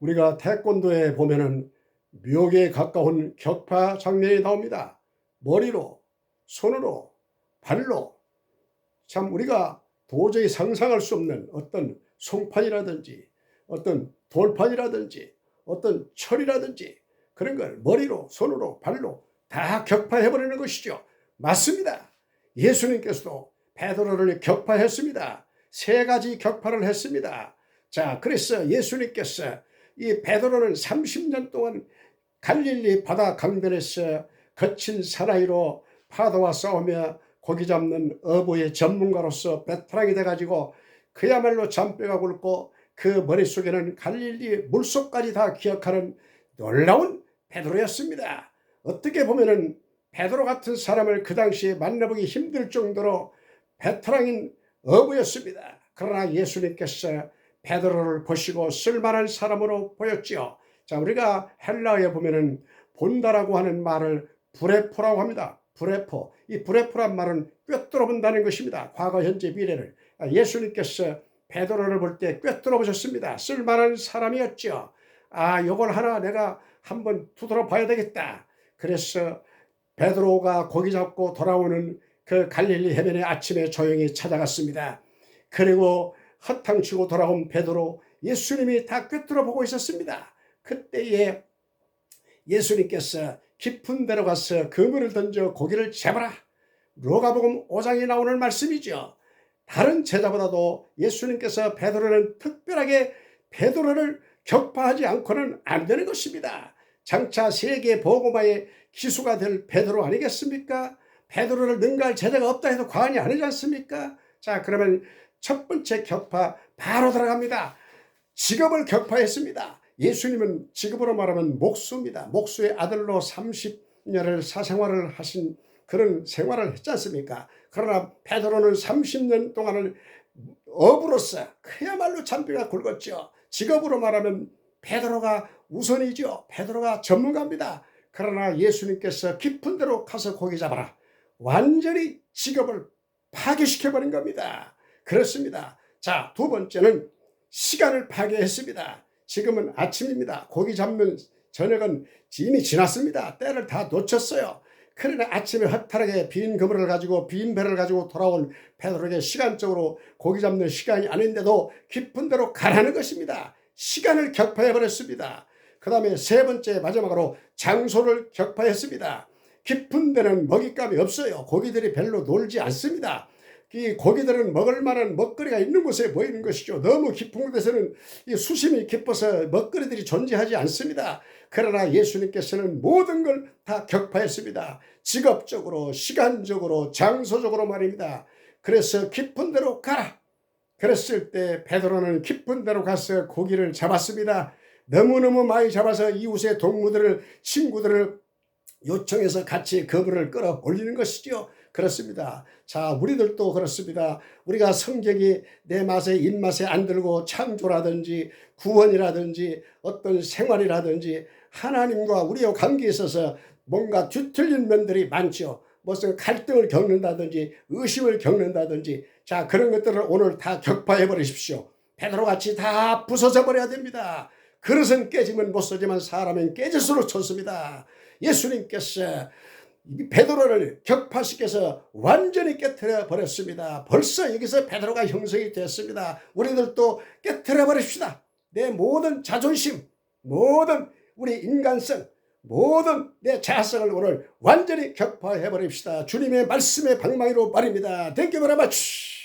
우리가 태권도에 보면은 묘기에 가까운 격파 장면이 나옵니다. 머리로, 손으로, 발로. 참 우리가 도저히 상상할 수 없는 어떤 송판이라든지 어떤 돌판이라든지 어떤 철이라든지 그런 걸 머리로, 손으로, 발로 다 격파해버리는 것이죠. 맞습니다. 예수님께서도 베드로를 격파했습니다. 세 가지 격파를 했습니다. 자, 그래서 예수님께서 이 베드로는 30년 동안 갈릴리 바다 강변에서 거친 사나이로 파도와 싸우며 고기 잡는 어부의 전문가로서 베테랑이 돼가지고 그야말로 잔뼈가 굵고 그 머릿속에는 갈릴리 물속까지 다 기억하는 놀라운 베드로였습니다. 어떻게 보면은 베드로 같은 사람을 그 당시에 만나보기 힘들 정도로 베테랑인 어부였습니다. 그러나 예수님께서 베드로를 보시고 쓸만한 사람으로 보였지요. 자, 우리가 헬라어에 보면은 본다라고 하는 말을 브레포라고 합니다. 브레포. 이 브레포란 말은 꿰뚫어 본다는 것입니다. 과거, 현재, 미래를. 아, 예수님께서 베드로를 볼 때 꿰뚫어 보셨습니다. 쓸만한 사람이었죠. 아, 요걸 하나 내가 한번 두드러 봐야 되겠다. 그래서 베드로가 고기 잡고 돌아오는 그 갈릴리 해변에 아침에 조용히 찾아갔습니다. 그리고 허탕치고 돌아온 베드로 예수님이 다 꿰뚫어 보고 있었습니다. 그때에 예수님께서 깊은 데로 가서 그물을 던져 고기를 잡아라. 로가복음 5장에 나오는 말씀이죠. 다른 제자보다도 예수님께서 베드로는 특별하게 베드로를 격파하지 않고는 안 되는 것입니다. 장차 세계 보고마의 기수가 될 베드로 아니겠습니까? 베드로를 능가할 제자가 없다 해도 과언이 아니지 않습니까? 자, 그러면 첫 번째 격파 바로 들어갑니다. 직업을 격파했습니다. 예수님은 직업으로 말하면 목수입니다. 목수의 아들로 30년을 사생활을 하신 그런 생활을 했지 않습니까? 그러나 베드로는 30년 동안을 업으로서 그야말로 잔뼈가 굵었죠. 직업으로 말하면 베드로가 우선이죠. 베드로가 전문가입니다. 그러나 예수님께서 깊은 데로 가서 고기 잡아라. 완전히 직업을 파괴시켜버린 겁니다. 그렇습니다. 자, 두 번째는 시간을 파괴했습니다. 지금은 아침입니다. 고기 잡는 저녁은 이미 지났습니다. 때를 다 놓쳤어요. 그러나 아침에 허탈하게 빈 그물을 가지고 빈 배를 가지고 돌아온 베드로에게 시간적으로 고기 잡는 시간이 아닌데도 깊은 데로 가라는 것입니다. 시간을 격파해 버렸습니다. 그 다음에 세 번째 마지막으로 장소를 격파했습니다. 깊은 데는 먹잇감이 없어요. 고기들이 별로 놀지 않습니다. 이 고기들은 먹을 만한 먹거리가 있는 곳에 보이는 것이죠. 너무 깊은 곳에서는 이 수심이 깊어서 먹거리들이 존재하지 않습니다. 그러나 예수님께서는 모든 걸 다 격파했습니다. 직업적으로, 시간적으로, 장소적으로 말입니다. 그래서 깊은 데로 가라. 그랬을 때 베드로는 깊은 데로 가서 고기를 잡았습니다. 너무너무 많이 잡아서 이웃의 동무들을 친구들을 요청해서 같이 그물을 끌어 올리는 것이죠. 그렇습니다. 자, 우리들도 그렇습니다. 우리가 성경이 내 맛에 입맛에 안 들고 창조라든지 구원이라든지 어떤 생활이라든지 하나님과 우리의 관계에 있어서 뭔가 뒤틀린 면들이 많죠. 무슨 갈등을 겪는다든지 의심을 겪는다든지 자 그런 것들을 오늘 다 격파해 버리십시오. 베드로 같이 다 부서져 버려야 됩니다. 그릇은 깨지면 못 쓰지만 사람은 깨질수록 좋습니다. 예수님께서 베드로를 격파시켜서 완전히 깨뜨려 버렸습니다. 벌써 여기서 베드로가 형성이 됐습니다. 우리들도 깨뜨려 버립시다. 내 모든 자존심, 모든 우리 인간성, 모든 내 자성을 오늘 완전히 격파해 버립시다. 주님의 말씀의 방망이로 말입니다. 댕겨버려 맞추.